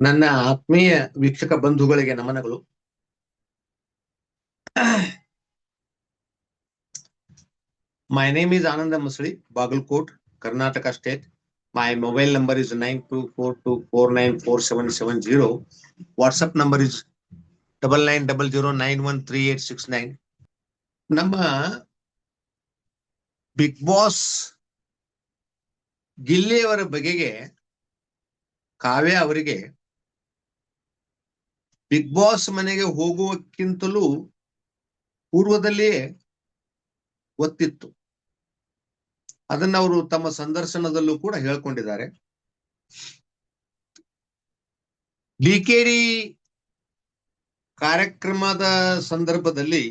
ನನ್ನ ಆತ್ಮೀಯ ವೀಕ್ಷಕ ಬಂಧುಗಳಿಗೆ ನಮನಗಳು. My name is Ananda Musali Bagalkot Karnataka state my mobile number is nine two four two four nine four seven seven zero WhatsApp number is double nine double zero nine one three eight six nine ನಮ್ಮ Bigg Boss ಗಿಲ್ಲಿಯವರ ಬಗೆಗೆ ಕಾವ್ಯ ಅವರಿಗೆ big boss ಮನೆಗೆ ಹೋಗುವಕ್ಕಿಂತಲೂ ಪೂರ್ವದಲ್ಲಿಯೇ ಗೊತ್ತಿತ್ತು ಅದನ್ನ ಅವರು ತಮ್ಮ ಸಂದರ್ಶನದಲ್ಲೂ ಕೂಡ ಹೇಳ್ಕೊಂಡಿದ್ದಾರೆ. ಡಿಕೆಡಿ ಕಾರ್ಯಕ್ರಮದ ಸಂದರ್ಭದಲ್ಲಿ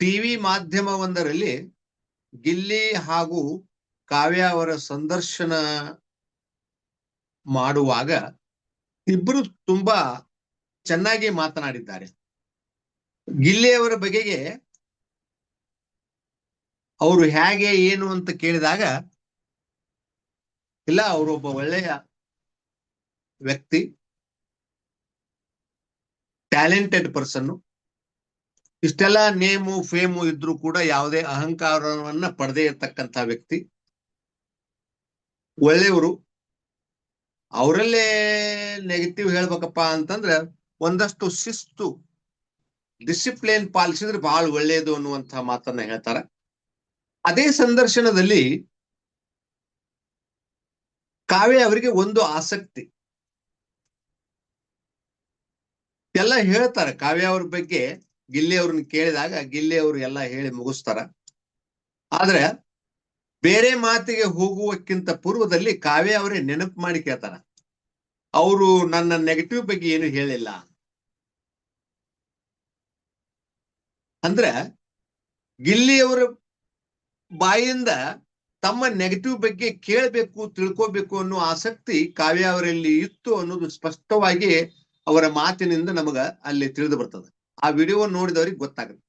ಟಿವಿ ಮಾಧ್ಯಮವೊಂದರಲ್ಲಿ ಗಿಲ್ಲಿ ಹಾಗೂ ಕಾವ್ಯ ಅವರ ಸಂದರ್ಶನ ಮಾಡುವಾಗ ಇಬ್ರು ತುಂಬಾ ಚೆನ್ನಾಗಿ ಮಾತನಾಡಿದ್ದಾರೆ. ಗಿಲ್ಲೆಯವರ ಬಗೆಗೆ ಅವರು ಹೇಗೆ, ಏನು ಅಂತ ಕೇಳಿದಾಗ, ಇಲ್ಲ ಅವರೊಬ್ಬ ಒಳ್ಳೆಯ ವ್ಯಕ್ತಿ, ಟ್ಯಾಲೆಂಟೆಡ್ ಪರ್ಸನ್ ಇಷ್ಟೆಲ್ಲ ನೇಮು, ಫೇಮು ಇದ್ರೂ ಕೂಡ ಯಾವುದೇ ಅಹಂಕಾರವನ್ನ ಪಡೆದೇ ಇರ್ತಕ್ಕಂಥ ವ್ಯಕ್ತಿ. ಒಳ್ಳೆಯವರು. ಅವರಲ್ಲೇ ನೆಗೆಟಿವ್ ಹೇಳ್ಬೇಕಪ್ಪ ಅಂತಂದ್ರೆ ಒಂದಷ್ಟು ಶಿಸ್ತು ಡಿಸಿಪ್ಲಿನ್ ಪಾಲಿಸಿದ್ರೆ ಬಹಳ ಒಳ್ಳೆಯದು ಅನ್ನುವಂತಹ ಮಾತನ್ನ ಹೇಳ್ತಾರೆ. ಅದೇ ಸಂದರ್ಶನದಲ್ಲಿ ಕಾವ್ಯ ಅವರಿಗೆ ಒಂದು ಆಸಕ್ತಿ. ಎಲ್ಲ ಹೇಳ್ತಾರೆ, ಕಾವ್ಯ ಅವ್ರ ಬಗ್ಗೆ ಗಿಲ್ಲಿ ಅವ್ರನ್ನ ಕೇಳಿದಾಗ ಗಿಲ್ಲಿ ಅವರು ಎಲ್ಲ ಹೇಳಿ ಮುಗಿಸ್ತಾರ. ಆದ್ರೆ ಬೇರೆ ಮಾತಿಗೆ ಹೋಗುವಕ್ಕಿಂತ ಪೂರ್ವದಲ್ಲಿ ಕಾವ್ಯ ಅವರೇ ನೆನಪು ಮಾಡಿ ಕೇಳ್ತಾರ. ಅವರು ನನ್ನ ನೆಗೆಟಿವ್ ಬಗ್ಗೆ ಏನು ಹೇಳಿಲ್ಲ. ಅಂದ್ರ ಗಿಲ್ಲಿಯವರ ಬಾಯಿಂದ ತಮ್ಮ ನೆಗೆಟಿವ್ ಬಗ್ಗೆ ಕೇಳಬೇಕು, ತಿಳ್ಕೋಬೇಕು ಅನ್ನೋ ಆಸಕ್ತಿ ಕಾವ್ಯ ಅವರಲ್ಲಿ ಇತ್ತು ಅನ್ನೋದು ಸ್ಪಷ್ಟವಾಗಿ ಅವರ ಮಾತಿನಿಂದ ನಮಗ ಅಲ್ಲಿ ತಿಳಿದು ಬರ್ತದೆ. ಆ ವಿಡಿಯೋ ನೋಡಿದವ್ರಿಗೆ ಗೊತ್ತಾಗುತ್ತೆ.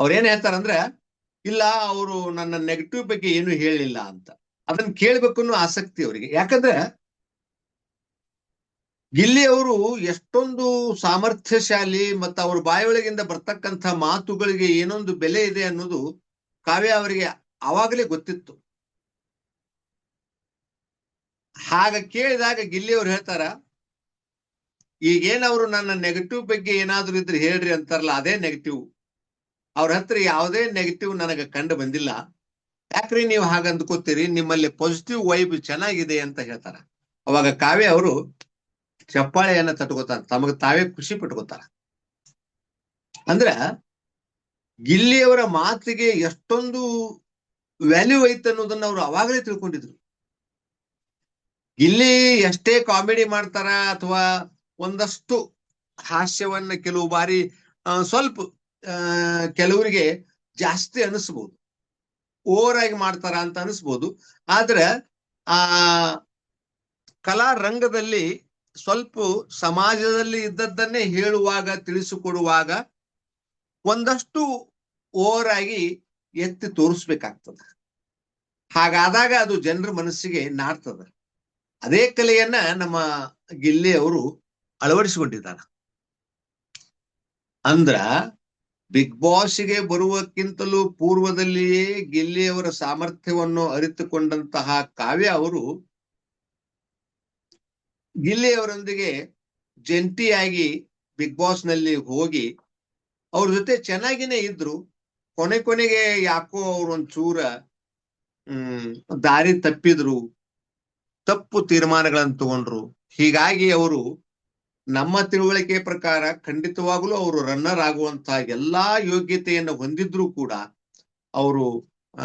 ಅವ್ರೇನ್ ಹೇಳ್ತಾರಂದ್ರೆ ಇಲ್ಲ, ಅವರು ನನ್ನ ನೆಗೆಟಿವ್ ಬಗ್ಗೆ ಏನು ಹೇಳಿಲ್ಲ ಅಂತ. ಅದನ್ನ ಕೇಳ್ಬೇಕು ಅನ್ನೋ ಆಸಕ್ತಿ ಅವರಿಗೆ. ಯಾಕಂದ್ರೆ ಗಿಲ್ಲಿ ಅವರು ಎಷ್ಟೊಂದು ಸಾಮರ್ಥ್ಯಶಾಲಿ ಮತ್ತು ಅವ್ರ ಬಾಯೊಳಗಿಂದ ಬರ್ತಕ್ಕಂಥ ಮಾತುಗಳಿಗೆ ಏನೊಂದು ಬೆಲೆ ಇದೆ ಅನ್ನೋದು ಕಾವ್ಯ ಅವರಿಗೆ ಆವಾಗಲೇ ಗೊತ್ತಿತ್ತು. ಹಾಗ ಕೇಳಿದಾಗ ಗಿಲ್ಲಿ ಅವ್ರು ಹೇಳ್ತಾರ ಈಗೇನವರು ನನ್ನ ನೆಗೆಟಿವ್ ಬಗ್ಗೆ ಏನಾದ್ರೂ ಇದ್ರೆ ಹೇಳ್ರಿ ಅಂತಾರಲ್ಲ, ಅದೇ ನೆಗೆಟಿವ್ ಅವ್ರ ಹತ್ರ ಯಾವುದೇ ನೆಗೆಟಿವ್ ನನಗೆ ಕಂಡು ಬಂದಿಲ್ಲ. ಯಾಕ್ರಿ ನೀವು ಹಾಗೆ ಅಂದ್ಕೋತೀರಿ ನಿಮ್ಮಲ್ಲಿ ಪಾಸಿಟಿವ್ ವೈಬ್ ಚೆನ್ನಾಗಿದೆ ಅಂತ ಹೇಳ್ತಾರ. ಅವಾಗ ಕಾವ್ಯ ಅವರು ಚಪ್ಪಾಳೆಯನ್ನ ತಟ್ಕೋತಾರ. ತಮಗ ತಾವೇ ಖುಷಿ ಪಟ್ಕೋತಾರ. ಅಂದ್ರ ಗಿಲ್ಲಿಯವರ ಮಾತಿಗೆ ಎಷ್ಟೊಂದು ವ್ಯಾಲ್ಯೂ ಐತೆ ಅನ್ನೋದನ್ನ ಅವರು ಅವಾಗಲೇ ತಿಳ್ಕೊಂಡಿದ್ರು. ಗಿಲ್ಲಿ ಎಷ್ಟೇ ಕಾಮಿಡಿ ಮಾಡ್ತಾರ ಅಥವಾ ಒಂದಷ್ಟು ಹಾಸ್ಯವನ್ನ ಕೆಲವು ಬಾರಿ ಸ್ವಲ್ಪ ಕೆಲವರಿಗೆ ಜಾಸ್ತಿ ಅನಿಸ್ಬೋದು. ಓವರ್ ಆಗಿ ಮಾಡ್ತಾರ ಅಂತ ಅನಿಸ್ಬೋದು. ಆದ್ರೆ, ಆ, ಕಲಾ ರಂಗದಲ್ಲಿ ಸ್ವಲ್ಪ ಸಮಾಜದಲ್ಲಿ ಇದ್ದದ್ದನ್ನೇ ಹೇಳುವಾಗ, ತಿಳಿಸಿಕೊಡುವಾಗ ಒಂದಷ್ಟು ಓವರ್ ಆಗಿ ಎತ್ತಿ ತೋರಿಸ್ಬೇಕಾಗ್ತದ. ಹಾಗಾದಾಗ ಅದು ಜನರ ಮನಸ್ಸಿಗೆ ನಾಡ್ತದ. ಅದೇ ಕಲೆಯನ್ನ ನಮ್ಮ ಗಿಲ್ಲೆ ಅವರು ಅಳವಡಿಸಿಕೊಂಡಿದ್ದಾರೆ. ಅಂದ್ರ ಬಿಗ್ ಬಾಸ್ಗೆ ಬರುವಕ್ಕಿಂತಲೂ ಪೂರ್ವದಲ್ಲಿಯೇ ಗಿಲ್ಲಿಯವರ ಸಾಮರ್ಥ್ಯವನ್ನು ಅರಿತುಕೊಂಡಂತಹ ಕಾವ್ಯ ಅವರು ಗಿಲ್ಲಿಯವರೊಂದಿಗೆ ಜಂಟಿಯಾಗಿ ಬಿಗ್ ಬಾಸ್ನಲ್ಲಿ ಹೋಗಿ ಅವ್ರ ಜೊತೆ ಚೆನ್ನಾಗಿನೇ ಇದ್ರು. ಕೊನೆ ಕೊನೆಗೆ ಯಾಕೋ ಅವ್ರೊಂಚೂರ, ಹ್ಮ್, ದಾರಿ ತಪ್ಪಿದ್ರು, ತಪ್ಪು ತೀರ್ಮಾನಗಳನ್ನು ತಗೊಂಡ್ರು. ಹೀಗಾಗಿ ಅವರು ನಮ್ಮ ತಿಳುವಳಿಕೆ ಪ್ರಕಾರ ಖಂಡಿತವಾಗಲೂ ಅವರು ರನ್ನರ್ ಆಗುವಂತಹ ಎಲ್ಲಾ ಯೋಗ್ಯತೆಯನ್ನು ಹೊಂದಿದ್ರು ಕೂಡ ಅವರು, ಆ,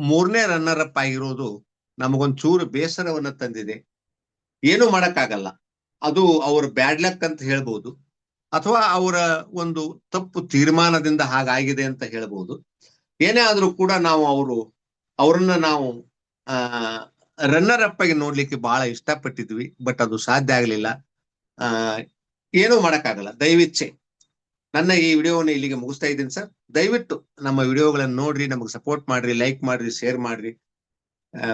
ಮೂರನೇ ರನ್ನರ್ ಅಪ್ ಆಗಿರೋದು ನಮಗೊಂದ್ ಚೂರು ಬೇಸರವನ್ನ ತಂದಿದೆ. ಏನು ಮಾಡಕ್ಕಾಗಲ್ಲ. ಅದು ಅವ್ರ ಬ್ಯಾಡ್ ಲಕ್ ಅಂತ ಹೇಳ್ಬೋದು. ಅಥವಾ ಅವರ ಒಂದು ತಪ್ಪು ತೀರ್ಮಾನದಿಂದ ಹಾಗಾಗಿದೆ ಅಂತ ಹೇಳ್ಬೋದು. ಏನೇ ಆದ್ರೂ ಕೂಡ ನಾವು ಅವರು, ಅವ್ರನ್ನ ನಾವು, ಆ ರನ್ನರ್ ಅಪ್ ಆಗಿ ನೋಡ್ಲಿಕ್ಕೆ ಬಹಳ ಇಷ್ಟಪಟ್ಟಿದ್ವಿ. ಬಟ್ ಅದು ಸಾಧ್ಯ ಆಗ್ಲಿಲ್ಲ. ಆ, ಏನೂ ಮಾಡಕ್ಕಾಗಲ್ಲ. ದಯವಿಚ್ಛೆ ನನ್ನ ಈ ವಿಡಿಯೋವನ್ನು ಇಲ್ಲಿಗೆ ಮುಗಿಸ್ತಾ ಇದ್ದೀನಿ ಸರ್. ದಯವಿಟ್ಟು ನಮ್ಮ ವಿಡಿಯೋಗಳನ್ನು ನೋಡ್ರಿ, ನಮಗೆ ಸಪೋರ್ಟ್ ಮಾಡ್ರಿ ಲೈಕ್ ಮಾಡ್ರಿ ಶೇರ್ ಮಾಡ್ರಿ.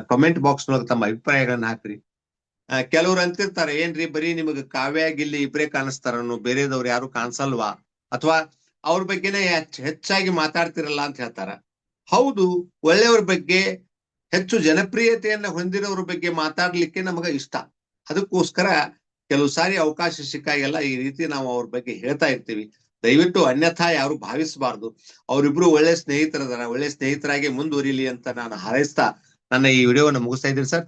ಕಮೆಂಟ್ ಬಾಕ್ಸ್ ಮೂಲಕ ತಮ್ಮ ಅಭಿಪ್ರಾಯಗಳನ್ನ ಹಾಕ್ರಿ. ಕೆಲವ್ರು ಅಂತಿರ್ತಾರೆ, ಏನ್ರಿ ಬರೀ ನಿಮಗೆ ಕಾವ್ಯ, ಗಿಲ್ಲಿ ಇಬ್ಬರೇ ಕಾಣಿಸ್ತಾರನ್ನು ಬೇರೆದವ್ರು ಯಾರು ಕಾಣಿಸಲ್ವಾ? ಅಥವಾ, ಅವ್ರ ಬಗ್ಗೆನೇ ಹೆಚ್ಚ್- ಹೆಚ್ಚಾಗಿ ಮಾತಾಡ್ತಿರಲ್ಲ ಅಂತ ಹೇಳ್ತಾರ. ಹೌದು, ಒಳ್ಳೆಯವ್ರ ಬಗ್ಗೆ ಹೆಚ್ಚು ಜನಪ್ರಿಯತೆಯನ್ನ ಹೊಂದಿರೋರ ಬಗ್ಗೆ ಮಾತಾಡ್ಲಿಕ್ಕೆ ನಮಗ ಇಷ್ಟ. ಅದಕ್ಕೋಸ್ಕರ ಕೆಲವು ಸಾರಿ ಅವಕಾಶ ಸಿಕ್ಕಾಗೆಲ್ಲ ಈ ರೀತಿ ನಾವು ಅವ್ರ ಬಗ್ಗೆ ಹೇಳ್ತಾ ಇರ್ತೀವಿ. ದಯವಿಟ್ಟು ಅನ್ಯಥಾ ಯಾರು ಭಾವಿಸಬಾರ್ದು. ಅವರಿಬ್ರು ಒಳ್ಳೆ ಸ್ನೇಹಿತರದಾರ, ಒಳ್ಳೆ ಸ್ನೇಹಿತರಾಗಿ ಮುಂದುವರಿಲಿ ಅಂತ ನಾನು ಹಾರೈಸ್ತಾ ನನ್ನ ಈ ವಿಡಿಯೋವನ್ನು ಮುಗಿಸ್ತಾ ಇದ್ದೀನಿ ಸರ್.